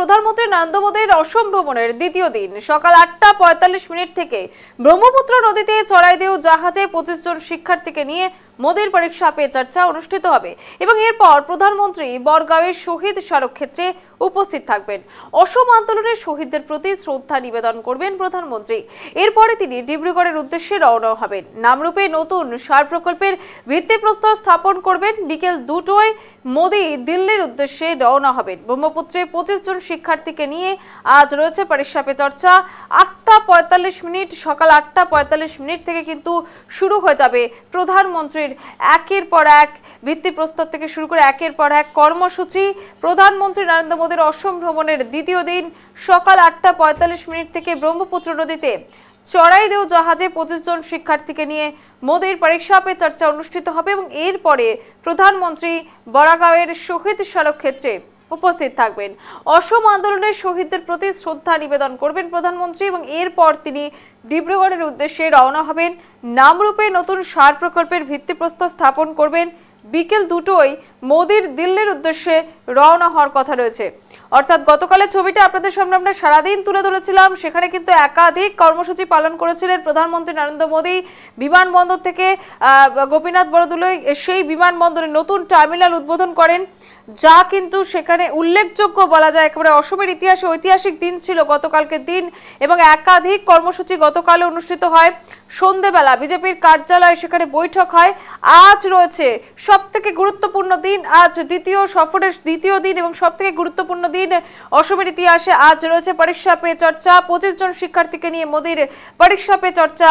প্রধানমন্ত্রী নরেন্দ্র মোদীর অসম ভ্রমণের দ্বিতীয় দিন। সকাল আটটা পঁয়তাল্লিশ মিনিট থেকে ব্রহ্মপুত্র নদীতে চড়াইদেউ জাহাজে পঁচিশ জন শিক্ষার্থীকে নিয়ে মোদীর পরীক্ষা পে চর্চা অনুষ্ঠিত হবে এবং এরপর প্রধানমন্ত্রী বরগাঁওয়ের শহীদ স্মারক ক্ষেত্রে উপস্থিত থাকবেন। অসম আন্দোলনের শহীদদের প্রতি শ্রদ্ধা নিবেদন করবেন প্রধানমন্ত্রী। এরপরে তিনি ডিব্রুগড়ের উদ্দেশ্যে রওনা হবেন। নামরূপে নতুন সার প্রকল্পের ভিত্তিপ্রস্তর স্থাপন করবেন। বিকেল দুটোয় মোদী দিল্লির উদ্দেশ্যে রওনা হবেন। ব্রহ্মপুত্রে পঁচিশ জন শিক্ষার্থীকে নিয়ে আজ রয়েছে পরীক্ষা পে চর্চা। আটটা পঁয়তাল্লিশ মিনিট, সকাল আটটা পঁয়তাল্লিশ মিনিট থেকে কিন্তু শুরু হয়ে যাবে প্রধানমন্ত্রীর একের পর এক ভিত্তিপ্রস্তর থেকে শুরু করে একের পর এক কর্মসূচি। প্রধানমন্ত্রী নরেন্দ্র মোদীর অসম ভ্রমণের দ্বিতীয় দিন সকাল আটটা পঁয়তাল্লিশ মিনিট থেকে ব্রহ্মপুত্র নদীতে চড়াইদেউ জাহাজে পঁচিশ জন শিক্ষার্থীকে নিয়ে মোদীর পরীক্ষা পে চর্চা অনুষ্ঠিত হবে এবং এরপরে প্রধানমন্ত্রী বরাগাঁওয়ের শহীদ সড়ক ক্ষেত্রে উপস্থিত থাকবেন। অসম আন্দোলনের শহীদদের প্রতি শ্রদ্ধা নিবেদন করবেন প্রধানমন্ত্রী এবং এরপর তিনি ডিব্রুগড়ের উদ্দেশ্যে রওনা হবেন। নামরূপে নতুন সার প্রকল্পের ভিত্তিপ্রস্তর স্থাপন করবেন। বিকেল দুটোই মোদির দিল্লির উদ্দেশ্যে রওনা হওয়ার কথা রয়েছে। অর্থাৎ গতকালের ছবিটা আপনাদের সামনে আমরা সারাদিন তুলে ধরেছিলাম। সেখানে কিন্তু একাধিক কর্মসূচি পালন করেছিলেন প্রধানমন্ত্রী নরেন্দ্র মোদী। বিমানবন্দর থেকে গোপীনাথ বরদলৈ সেই বিমানবন্দরে নতুন টার্মিনাল উদ্বোধন করেন। যা কিন্তু সেখানে উল্লেখযোগ্য বলা যায়, একেবারে অসমের ইতিহাসে ঐতিহাসিক দিন ছিল গতকালকের দিন এবং একাধিক কর্মসূচি গতকাল অনুষ্ঠিত হয়। সন্ধেবেলা বিজেপির কার্যালয়ে সেখানে বৈঠক হয়। আজ রয়েছে সবথেকে গুরুত্বপূর্ণ দিন, আজ দ্বিতীয় সফরের দ্বিতীয় দিন এবং সবথেকে গুরুত্বপূর্ণ দিন অসমের ইতিহাসে আজ রয়েছে পরীক্ষা পে চর্চা। পঁচিশ জন শিক্ষার্থীকে নিয়ে মোদীর পরীক্ষা পে চর্চা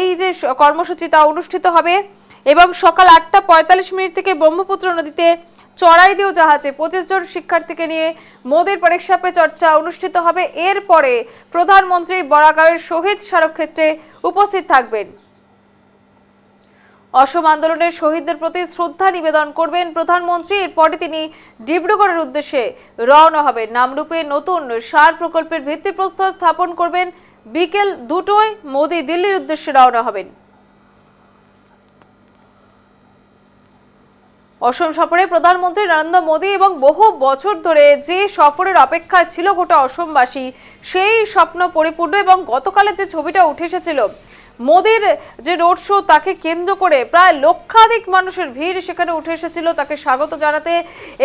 এই যে কর্মসূচি তা অনুষ্ঠিত হবে এবং সকাল আটটা পঁয়তাল্লিশ মিনিট থেকে ব্রহ্মপুত্র নদীতে চড়াই চড়াইদেউ জাহাজে পঁচিশ জন শিক্ষার্থীকে নিয়ে মোদীর পরীক্ষা পে চর্চা অনুষ্ঠিত হবে। এরপরে প্রধানমন্ত্রী বরাগাঁওয়ের শহীদ স্মারক ক্ষেত্রে উপস্থিত থাকবেন। অসম আন্দোলনের শহীদদের প্রতি শ্রদ্ধা নিবেদন করবেন প্রধানমন্ত্রী। এরপরে তিনি ডিব্রুগড়ের উদ্দেশ্যে রওনা হবেন। নামরূপে নতুন সার প্রকল্পের ভিত্তিপ্রস্তর স্থাপন করবেন। বিকেল দুটোয় মোদী দিল্লির উদ্দেশ্যে রওনা হবেন। অসম সফরে প্রধানমন্ত্রী নরেন্দ্র মোদী এবং বহু বছর ধরে যে সফরের অপেক্ষায় ছিল গোটা অসমবাসী, সেই স্বপ্ন পরিপূর্ণ এবং গতকালের যে ছবিটা উঠে এসেছিল মোদীর যে রোড শো, তাকে কেন্দ্র করে প্রায় লক্ষাধিক মানুষের ভিড় সেখানে উঠে এসেছিল। তাকে স্বাগত জানাতে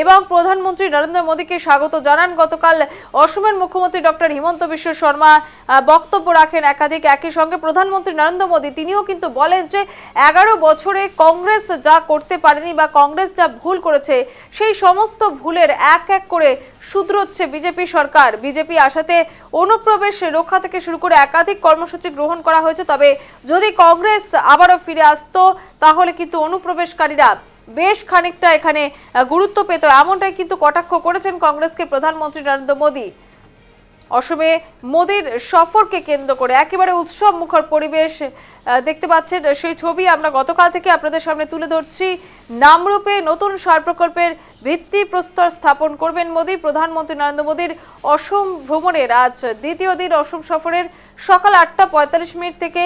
এবং প্রধানমন্ত্রী নরেন্দ্র মোদীকে স্বাগত জানান। গতকাল অসমের মুখ্যমন্ত্রী ডক্টর হিমন্ত বিশ্ব শর্মা বক্তব্য রাখেন একাধিক। একই সঙ্গে প্রধানমন্ত্রী নরেন্দ্র মোদী, তিনিও কিন্তু বলেন যে এগারো বছরে কংগ্রেস যা করতে পারেনি বা কংগ্রেস যা ভুল করেছে, সেই সমস্ত ভুলের এক এক করে শুধরোচ্ছে বিজেপি সরকার। বিজেপি আসাতে অনুপ্রবেশ রক্ষা থেকে শুরু করে একাধিক কর্মসূচি গ্রহণ করা হয়েছে। তবে যদি কংগ্রেস আবারও ফিরে আসতো, তাহলে কিন্তু অনুপ্রবেশকারীরা বেশ খানিকটা এখানে গুরুত্ব পেত। এমনটাই কিন্তু কটাক্ষ করেছেন কংগ্রেসকে প্রধানমন্ত্রী নরেন্দ্র মোদী। অসমে মোদীর সফরকে কেন্দ্র করে একেবারে উৎসব মুখর পরিবেশ দেখতে পাচ্ছেন। সেই ছবি আমরা গতকাল থেকে আপনাদের সামনে তুলে ধরছি। নামরূপে নতুন সার প্রকল্পের ভিত্তি প্রস্তর স্থাপন করবেন মোদী। প্রধানমন্ত্রী নরেন্দ্র মোদীর অসম ভ্রমণের আজ দ্বিতীয় দিন অসম সফরের সকাল আটটা পঁয়তাল্লিশ মিনিট থেকে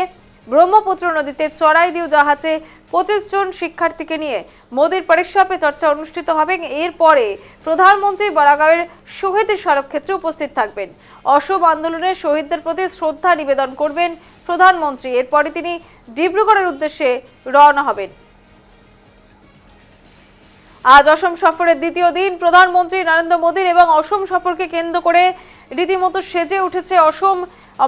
ব্রহ্মপুত্র নদীতে চড়াইদিউ জাহাজে পঁচিশ জন শিক্ষার্থীকে নিয়ে মোদীর পরীক্ষা পে চর্চা অনুষ্ঠিত হবে। এরপরে প্রধানমন্ত্রী বরাগাঁওয়ের শহীদ স্মারক ক্ষেত্রে উপস্থিত থাকবেন। অসম আন্দোলনের শহীদদের প্রতি শ্রদ্ধা নিবেদন করবেন প্রধানমন্ত্রী। এরপরে তিনি ডিব্রুগড়ের উদ্দেশ্যে রওনা হবেন। আজ অসম সফরের দ্বিতীয় দিন প্রধানমন্ত্রী নরেন্দ্র মোদীর এবং অসম সফরকে কেন্দ্র করে রীতিমতো সেজে উঠেছে অসম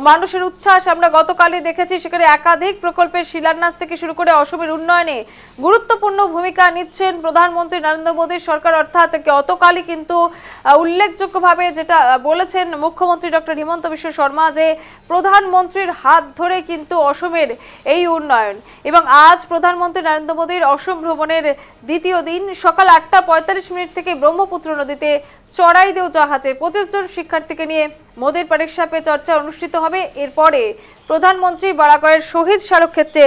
মানুষের উচ্ছ্বাস। আমরা গতকালই দেখেছি সেখানে একাধিক প্রকল্পের শিলান্যাস থেকে শুরু করে অসমের উন্নয়নে গুরুত্বপূর্ণ ভূমিকা নিচ্ছেন প্রধানমন্ত্রী নরেন্দ্র মোদীর সরকার অর্থাৎ গতকালই কিন্তু উল্লেখযোগ্যভাবে যেটা বলেছেন মুখ্যমন্ত্রী ডক্টর হিমন্ত বিশ্ব শর্মা যে প্রধানমন্ত্রীর হাত ধরে কিন্তু অসমের এই উন্নয়ন। এবং আজ প্রধানমন্ত্রী নরেন্দ্র মোদীর অসম ভ্রমণের দ্বিতীয় দিন সকাল আটটা পঁয়তাল্লিশ মিনিট থেকে ব্রহ্মপুত্র নদীতে চড়াইদেউ জাহাজে পঁচিশ জন শিক্ষার্থীকে নিয়ে মোদীর পরীক্ষা পে চর্চা অনুষ্ঠিত হবে। এরপরে প্রধানমন্ত্রী বারাকয়ের শহীদ স্মারকক্ষেত্রে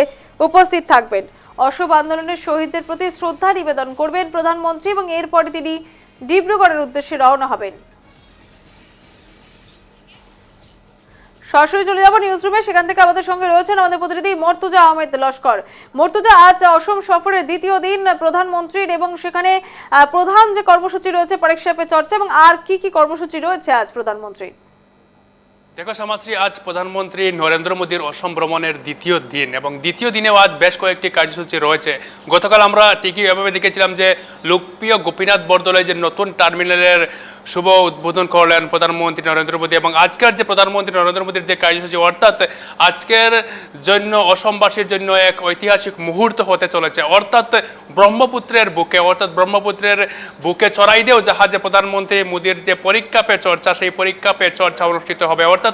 উপস্থিত থাকবেন। অশোভ আন্দোলনের শহীদদের প্রতি শ্রদ্ধা নিবেদন করবেন প্রধানমন্ত্রী এবং এরপরে তিনি ডিব্রুগড়ের উদ্দেশ্যে রওনা হবেন। সরাসরি চলে যাব নিউজ রুমে সেখান থেকে আমাদের সঙ্গে রয়েছেন আমাদের প্রতিনিধি মর্তুজা আহমেদ লস্কর। মর্তুজা, আজ অসম সফরের দ্বিতীয় দিন প্রধানমন্ত্রীর এবং সেখানে প্রধান যে কর্মসূচি রয়েছে পরীক্ষা পে চর্চা এবং আর কি কি কর্মসূচি রয়েছে আজ প্রধানমন্ত্রীর? দেখো সমাজশ্রী, আজ প্রধানমন্ত্রী নরেন্দ্র মোদীর অসম ভ্রমণের দ্বিতীয় দিন এবং দ্বিতীয় দিনেও আজ বেশ কয়েকটি কার্যসূচি রয়েছে। গতকাল আমরা ঠিকই এভাবে দেখেছিলাম যে লোকপ্রিয় গোপীনাথ বরদলৈ যে নতুন টার্মিনালের শুভ উদ্বোধন করলেন প্রধানমন্ত্রী নরেন্দ্র মোদী এবং আজকের যে প্রধানমন্ত্রী নরেন্দ্র মোদীর যে কার্যসূচি, অর্থাৎ আজকের জন্য অসমবাসীর জন্য এক ঐতিহাসিক মুহূর্ত হতে চলেছে। অর্থাৎ ব্রহ্মপুত্রের বুকে, অর্থাৎ ব্রহ্মপুত্রের বুকে চড়াই দিয়েও জাহাজে প্রধানমন্ত্রী মোদীর যে পরীক্ষা পে চর্চা, সেই পরীক্ষা পে চর্চা অনুষ্ঠিত হবে। অর্থাৎ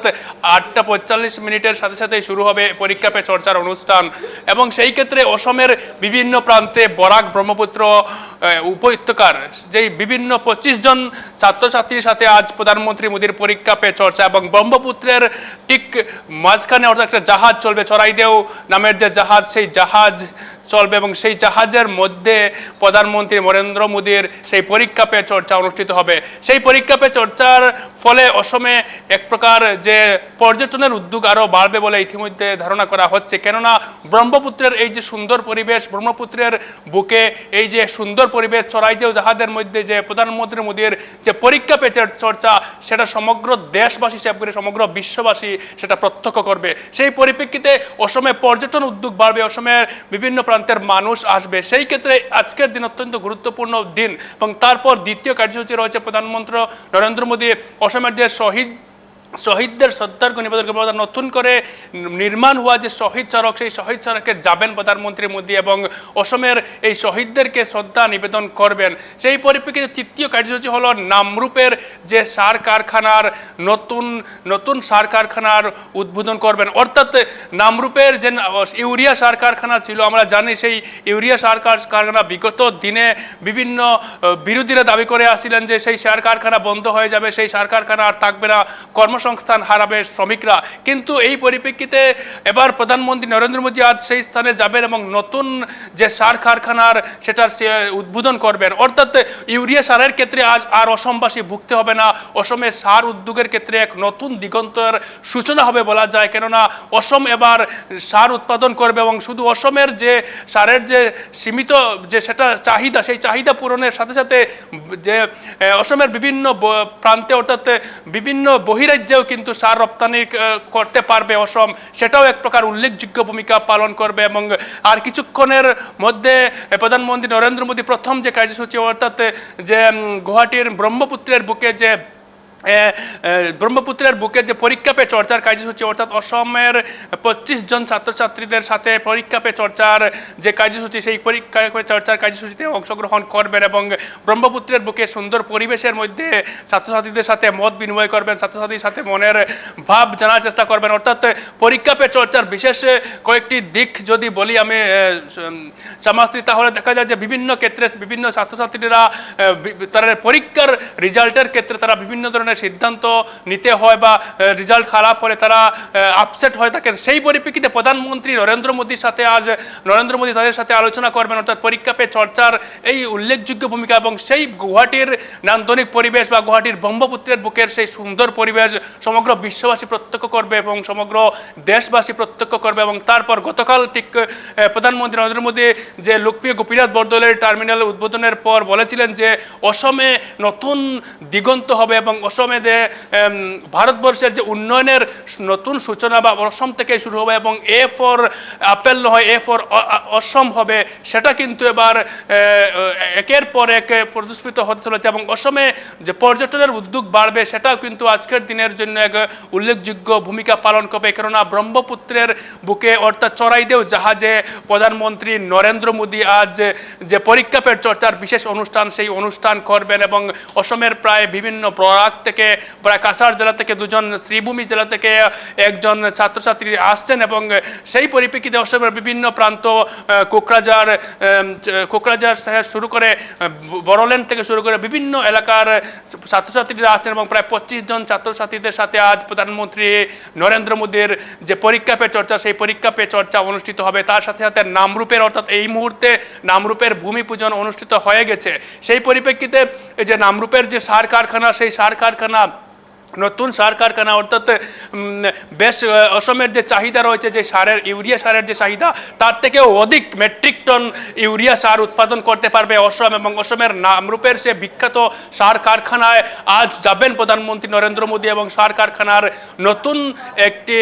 আটটা পঁয়তাল্লিশ মিনিটের সাথে সাথে শুরু হবে পরীক্ষা পে চর্চার অনুষ্ঠান। এবং সেই ক্ষেত্রে অসমের বিভিন্ন প্রান্তে বরাক ব্রহ্মপুত্র উপত্যকার যেই বিভিন্ন পঁচিশ জন ছাত্রছাত্রীর সাথে আজ প্রধানমন্ত্রী মোদীর পরীক্ষা পে চর্চা এবং ব্রহ্মপুত্রের ঠিক মাঝখানে অর্থাৎ একটা জাহাজ চলবে চড়াইদেও নামের যে জাহাজ, সেই জাহাজ চলবে এবং সেই জাহাজের মধ্যে প্রধানমন্ত্রী নরেন্দ্র মোদীর সেই পরীক্ষা পে চর্চা অনুষ্ঠিত হবে। সেই পরীক্ষা পে চর্চার ফলে অসমে এক প্রকার যে পর্যটনের উদ্যোগ আরও বাড়বে বলে ইতিমধ্যে ধারণা করা হচ্ছে। কেননা ব্রহ্মপুত্রের এই যে সুন্দর পরিবেশ, ব্রহ্মপুত্রের বুকে এই যে সুন্দর পরিবেশ চড়াইদেও যাহাদের মধ্যে যে প্রধানমন্ত্রী মোদীর যে পরীক্ষা পে চর্চা, সেটা সমগ্র দেশবাসী হিসাব করে সমগ্র বিশ্ববাসী সেটা প্রত্যক্ষ করবে। সেই পরিপ্রেক্ষিতে অসমে পর্যটন উদ্যোগ বাড়বে, অসমের বিভিন্ন প্রান্তের মানুষ আসবে। সেই ক্ষেত্রে আজকের দিন অত্যন্ত গুরুত্বপূর্ণ দিন এবং তারপর দ্বিতীয় কার্যসূচি রয়েছে প্রধানমন্ত্রী নরেন্দ্র মোদী। অসমের যে শহীদ শহীদদের শ্রদ্ধার্ঘ নিবেদন অর্থাৎ নতুন করে নির্মাণ হওয়া যে শহীদ সড়ক সেই শহীদ সড়কে যাবেন প্রধানমন্ত্রী মোদী এবং অসমের এই শহীদদেরকে শ্রদ্ধা নিবেদন করবেন। সেই পরিপ্রেক্ষিতে তৃতীয় কার্যসূচি হলো নামরূপের যে সার কারখানার নতুন নতুন সার কারখানার উদ্বোধন করবেন। অর্থাৎ নামরূপের যে ইউরিয়া সার কারখানা ছিল, আমরা জানি সেই ইউরিয়া সার কারখানা বিগত দিনে বিভিন্ন, বিরোধীরা দাবি করে আসছিলেন যে সেই সার কারখানা বন্ধ হয়ে যাবে, সেই সার কারখানা আর থাকবে না। কর্মসংস্থান হারাবে শ্রমিকরা। কিন্তু এই পরিপ্রেক্ষিতে এবার প্রধানমন্ত্রী নরেন্দ্র মোদী আজ সেই স্থানে যাবেন এবং নতুন যে সার কারখানার সেটার সে উদ্বোধন করবেন। অর্থাৎ ইউরিয়া সারের ক্ষেত্রে আজ আর অসমবাসী ভুগতে হবে না। অসমে সার উদ্যোগের ক্ষেত্রে এক নতুন দিগন্তের সূচনা হবে বলা যায়। কেননা অসম এবার সার উৎপাদন করবে এবং শুধু অসমের যে সারের যে সীমিত যে সেটা চাহিদা, সেই চাহিদা পূরণের সাথে সাথে যে অসমের বিভিন্ন প্রান্তে অর্থাৎ বিভিন্ন বহিরাজ্যেও কিন্তু সার রপ্তানি করতে পারবে অসম। সেটাও এক প্রকার উল্লেখযোগ্য ভূমিকা পালন করবে এবং আর কিছুক্ষণের মধ্যে প্রধানমন্ত্রী নরেন্দ্র মোদী প্রথম যে কার্যসূচি, অর্থাৎ যে গুয়াহাটির ব্রহ্মপুত্রের বুকে যে ব্রহ্মপুত্রের বুকে যে পরীক্ষা পে চর্চার কার্যসূচি, অর্থাৎ অসমের পঁচিশ জন ছাত্রছাত্রীদের সাথে পরীক্ষা পে চর্চার যে কার্যসূচি, সেই পরীক্ষা পে চর্চার কার্যসূচিতে অংশগ্রহণ করবেন এবং ব্রহ্মপুত্রের বুকে সুন্দর পরিবেশের মধ্যে ছাত্রছাত্রীদের সাথে মত বিনিময় করবেন ছাত্রছাত্রীর সাথে মনের ভাব জানার চেষ্টা করবেন। অর্থাৎ পরীক্ষা পে চর্চার বিশেষ কয়েকটি দিক যদি বলি আমি সমাজশ্রী, তাহলে দেখা যায় যে বিভিন্ন ক্ষেত্রে বিভিন্ন ছাত্রছাত্রীরা তারা পরীক্ষার রেজাল্টের ক্ষেত্রে তারা বিভিন্ন ধরনের সিদ্ধান্ত নিতে হয় বা রেজাল্ট খারাপ হলে তারা আপসেট হয়ে থাকেন সেই পরিপ্রেক্ষিতে প্রধানমন্ত্রী নরেন্দ্র মোদীর সাথে আজ, নরেন্দ্র মোদী তাদের সাথে আলোচনা করবেন, অর্থাৎ পরীক্ষা পে চর্চার এই উল্লেখযোগ্য ভূমিকা এবং সেই গুয়াহাটির নান্দনিক পরিবেশ বা গুয়াহাটির ব্রহ্মপুত্রের বুকের সেই সুন্দর পরিবেশ সমগ্র বিশ্ববাসী প্রত্যক্ষ করবে এবং সমগ্র দেশবাসী প্রত্যক্ষ করবে এবং তারপর গতকাল ঠিক প্রধানমন্ত্রী নরেন্দ্র মোদী যে লোকপ্রিয় গোপীনাথ বরদলের টার্মিনাল উদ্বোধনের পর বলেছিলেন যে অসমে নতুন দিগন্ত হবে এবং অসমে যে ভারতবর্ষের যে উন্নয়নের নতুন সূচনা বা অসম থেকে শুরু হবে এবং এ ফর আপেল নয় এ ফর অসম হবে, সেটা কিন্তু এবার একের পর এক প্রদর্শিত হতে চলেছে এবং অসমে যে পর্যটনের উদ্যোগ বাড়বে, সেটাও কিন্তু আজকের দিনের জন্য এক উল্লেখযোগ্য ভূমিকা পালন করবে। কেননা ব্রহ্মপুত্রের বুকে অর্থাৎ চড়াইদেও জাহাজে প্রধানমন্ত্রী নরেন্দ্র মোদী আজ যে পরীক্ষা পে চর্চার বিশেষ অনুষ্ঠান, সেই অনুষ্ঠান করবেন এবং অসমের প্রায় বিভিন্ন বরাক থেকে প্রায় কাছাড় জেলা থেকে দুজন শ্রীভূমি জেলা থেকে একজন ছাত্রছাত্রী আসছেন এবং সেই পরিপ্রেক্ষিতে অসমের বিভিন্ন প্রান্ত কোকরাঝার কোকরাঝার শহর শুরু করে বড়োল্যান্ড থেকে শুরু করে বিভিন্ন এলাকার ছাত্রছাত্রীরা আসছেন এবং প্রায় পঁচিশ জন ছাত্রছাত্রীদের সাথে আজ প্রধানমন্ত্রী নরেন্দ্র মোদীর যে পরীক্ষা পে চর্চা, সেই পরীক্ষা পে চর্চা অনুষ্ঠিত হবে। তার সাথে সাথে নামরূপের, অর্থাৎ এই মুহূর্তে নামরূপের ভূমি পূজন অনুষ্ঠিত হয়ে গেছে। সেই পরিপ্রেক্ষিতে যে নামরূপের যে সার কারখানা, সেই সার কারখানা Maracanã. নতুন সার কারখানা অর্থাৎ বেশ অসমের যে চাহিদা রয়েছে, যে সারের, ইউরিয়া সারের যে চাহিদা, তার থেকেও অধিক মেট্রিক টন ইউরিয়া সার উৎপাদন করতে পারবে অসম এবং অসমের নামরূপের সে বিখ্যাত সার কারখানায় আজ যাবেন প্রধানমন্ত্রী নরেন্দ্র মোদী এবং সার কারখানার নতুন একটি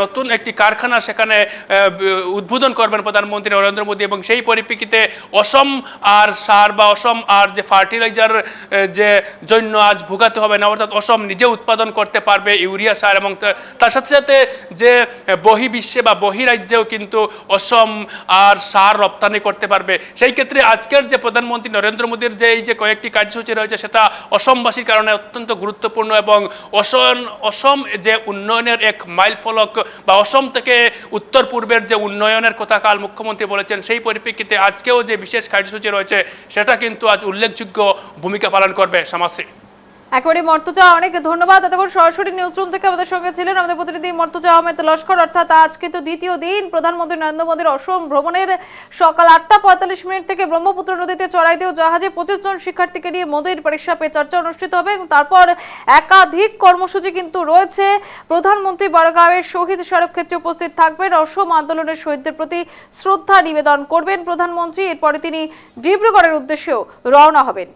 নতুন একটি কারখানা সেখানে উদ্বোধন করবেন প্রধানমন্ত্রী নরেন্দ্র মোদী এবং সেই পরিপ্রেক্ষিতে অসম আর সার বা অসম আর যে ফার্টিলাইজার যে জন্য আজ ভোগাতে হবে না, অর্থাৎ অসম নিজে উৎপাদন করতে পারবে ইউরিয়া সার এবং তার সাথে সাথে যে বহি বিশ্বে বা বহি রাজ্যেও কিন্তু অসম আর সার রপ্তানি করতে পারবে। সেই ক্ষেত্রে আজকের যে প্রধানমন্ত্রী নরেন্দ্র মোদীর যে এই যে কয়েকটি কার্যসূচি রয়েছে, সেটা অসমবাসীর কারণে অত্যন্ত গুরুত্বপূর্ণ এবং অসম অসম যে উন্নয়নের এক মাইল ফলক বা অসম থেকে উত্তর পূর্বের যে উন্নয়নের কথা কাল মুখ্যমন্ত্রী বলেছেন, সেই পরিপ্রেক্ষিতে আজকেও যে বিশেষ কার্যসূচি রয়েছে, সেটা কিন্তু আজ উল্লেখযোগ্য ভূমিকা পালন করবে সমাজশ্রী একেবারে মর্তুজা, অনেক ধন্যবাদ। এতক্ষণ সরাসরি নিউজ রুম থেকে আমাদের সঙ্গে ছিলেন আমাদের প্রতিনিধি মর্তুজা আহমেদ লস্কর। অর্থাৎ আজ কিন্তু দ্বিতীয় দিন প্রধানমন্ত্রী নরেন্দ্র মোদীর অসম ভ্রমণের সকাল আটটা পঁয়তাল্লিশ মিনিট থেকে ব্রহ্মপুত্র নদীতে চড়াইদেও জাহাজে পঁচিশ জন শিক্ষার্থীকে নিয়ে মোদীর পরীক্ষা পে চর্চা অনুষ্ঠিত হবে এবং তারপর একাধিক কর্মসূচি কিন্তু রয়েছে। প্রধানমন্ত্রী বড়গাঁওয়ের শহীদ স্মারক ক্ষেত্রে উপস্থিত থাকবেন। অসম আন্দোলনের শহীদদের প্রতি শ্রদ্ধা নিবেদন করবেন প্রধানমন্ত্রী। এরপরে তিনি ডিব্রুগড়ের উদ্দেশ্যেও রওনা হবেন।